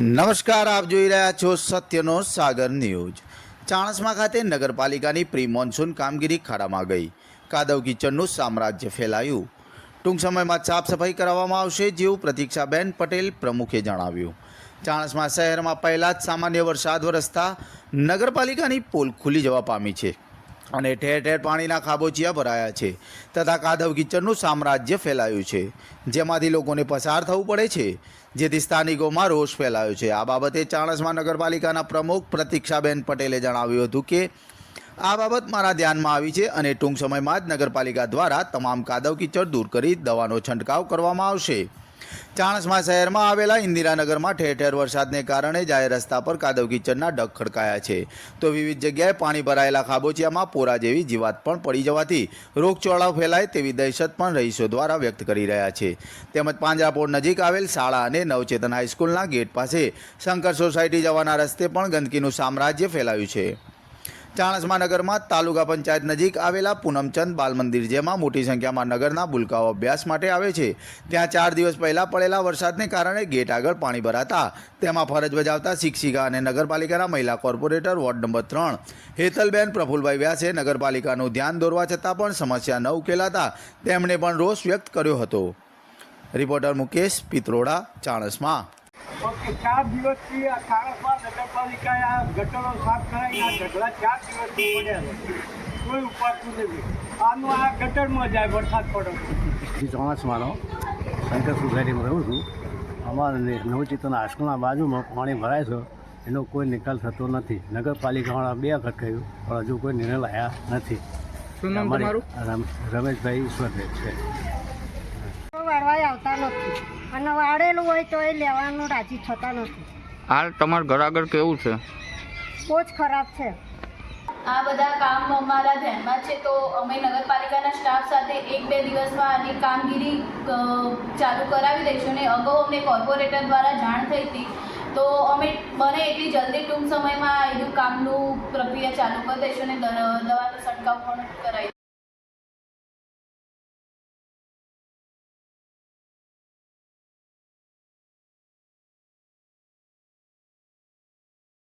નમસ્કાર, આપ જોઈ રહ્યા છો સત્યનો સાગર ન્યૂઝ. ચાણસમા ખાતે નગરપાલિકાની પ્રી મોન્સૂન કામગીરી ખાડામાં ગઈ. કાદવ કિચનનું સામ્રાજ્ય ફેલાયું. ટૂંક સમયમાં સાફ સફાઈ કરાવવામાં આવશે જેવું પ્રતીક્ષાબેન પટેલ પ્રમુખે જણાવ્યું. ચાણસમા શહેરમાં પહેલાં જ સામાન્ય વરસાદ વરસતા નગરપાલિકાની પોલ ખુલી જવા પામી છે. અને ઠેર ઠેર પાણીના ખાબોચિયા ભરાયા છે તથા કાદવ કિચનનું સામ્રાજ્ય ફેલાયું છે. જેમાંથી લોકોને પસાર થવું પડે છે, જેથી સ્થાનિકોમાં રોષ ફેલાયો છે. આ બાબતે ચાણસમા નગરપાલિકાના પ્રમુખ પ્રતિક્ષાબેન પટેલે જણાવ્યું હતું કે, આ બાબત મારા ધ્યાનમાં આવી છે અને ટૂંક સમયમાં જ નગરપાલિકા દ્વારા તમામ કાદવ કિચડ દૂર કરી દવાનો છંટકાવ કરવામાં આવશે. ચાણસ્મા શહેરમાં આવેલા ઇન્દિરાનગરમાં ઠેર ઠેર વરસાદને કારણે જાહેર રસ્તા પર કાદવ કિચડના ડગ ખડકાયા છે. તો વિવિધ જગ્યાએ પાણી ભરાયેલા ખાબોચિયામાં પોરા જેવી જીવાત પણ પડી જવાથી રોગચોળાવ ફેલાય તેવી દહેશત પણ રહીશો દ્વારા વ્યક્ત કરી રહ્યા છે. તેમજ પાંજરાપોળ નજીક આવેલ શાળા અને નવચેતન હાઈસ્કૂલના ગેટ પાસે શંકર સોસાયટી જવાના રસ્તે પણ ગંદકીનું સામ્રાજ્ય ફેલાયું છે. ચાણસ્મા નગરમાં તાલુકા પંચાયત નજીક આવેલા પૂનમચંદ બાલ મંદિર, જેમાં મોટી સંખ્યામાં નગરના બુલકાઓ અભ્યાસ માટે આવે છે. ત્યાં ચાર દિવસ પહેલાં પડેલા વરસાદને કારણે ગેટ આગળ પાણી ભરાતા તેમાં ફરજ બજાવતા શિક્ષિકા અને નગરપાલિકાના મહિલા કોર્પોરેટર વોર્ડ નંબર ત્રણ. હેતલબેન પ્રફુલભાઈ વ્યાસે નગરપાલિકાનું ધ્યાન દોરવા છતાં પણ સમસ્યા ન ઉકેલાતા તેમણે પણ રોષ વ્યક્ત કર્યો હતો. રિપોર્ટર મુકેશ પિત્રોડા, ચાણસ્મા. ઓકે ચાર દિવસથી આ કાળસમાં નગરપાલિકાએ આ ગટરો સાફ કરાવી આ ઢગલા ચાર દિવસથી પડ્યા છે. કોઈ ઉપાડતું નથી. આનું આ ગટરમાં જાય વરસાદ પડે હું ચોમાસમાનો શંકર સોસાયટીમાં રહું છું. અમારે નવચેતન હાઈસ્કૂલના બાજુમાં પાણી ભરાય છે. એનો કોઈ નિકાલ થતો નથી. નગરપાલિકાવાળા બે વખત કહ્યું પણ હજુ કોઈ નિર્ણય લાયા નથી. શું નામ રમ- રમેશભાઈ ઈશ્વરભાઈ છે. વાળવાય આવતા નથી. અને વાળેલું હોય તો એ લેવાનું રાજી થતા નથી. હાલ તમારા ઘર આગળ કેવું છે? બહુ જ ખરાબ છે. આ બધા કામ અમારા ધ્યાનમાં છે તો અમે નગરપાલિકાના સ્ટાફ સાથે એક બે દિવસમાં આની કામગીરી ચાલુ કરાવી દઈશું ને અગાઉ અમને કોર્પોરેટર દ્વારા જાણ થઈ હતી. તો અમે બને એટલી જલ્દી ટૂંક સમયમાં એનું કામનું પ્રક્રિયા ચાલુ કરી દઈશું અને દવાનો છંટકાવ પણ કરાવી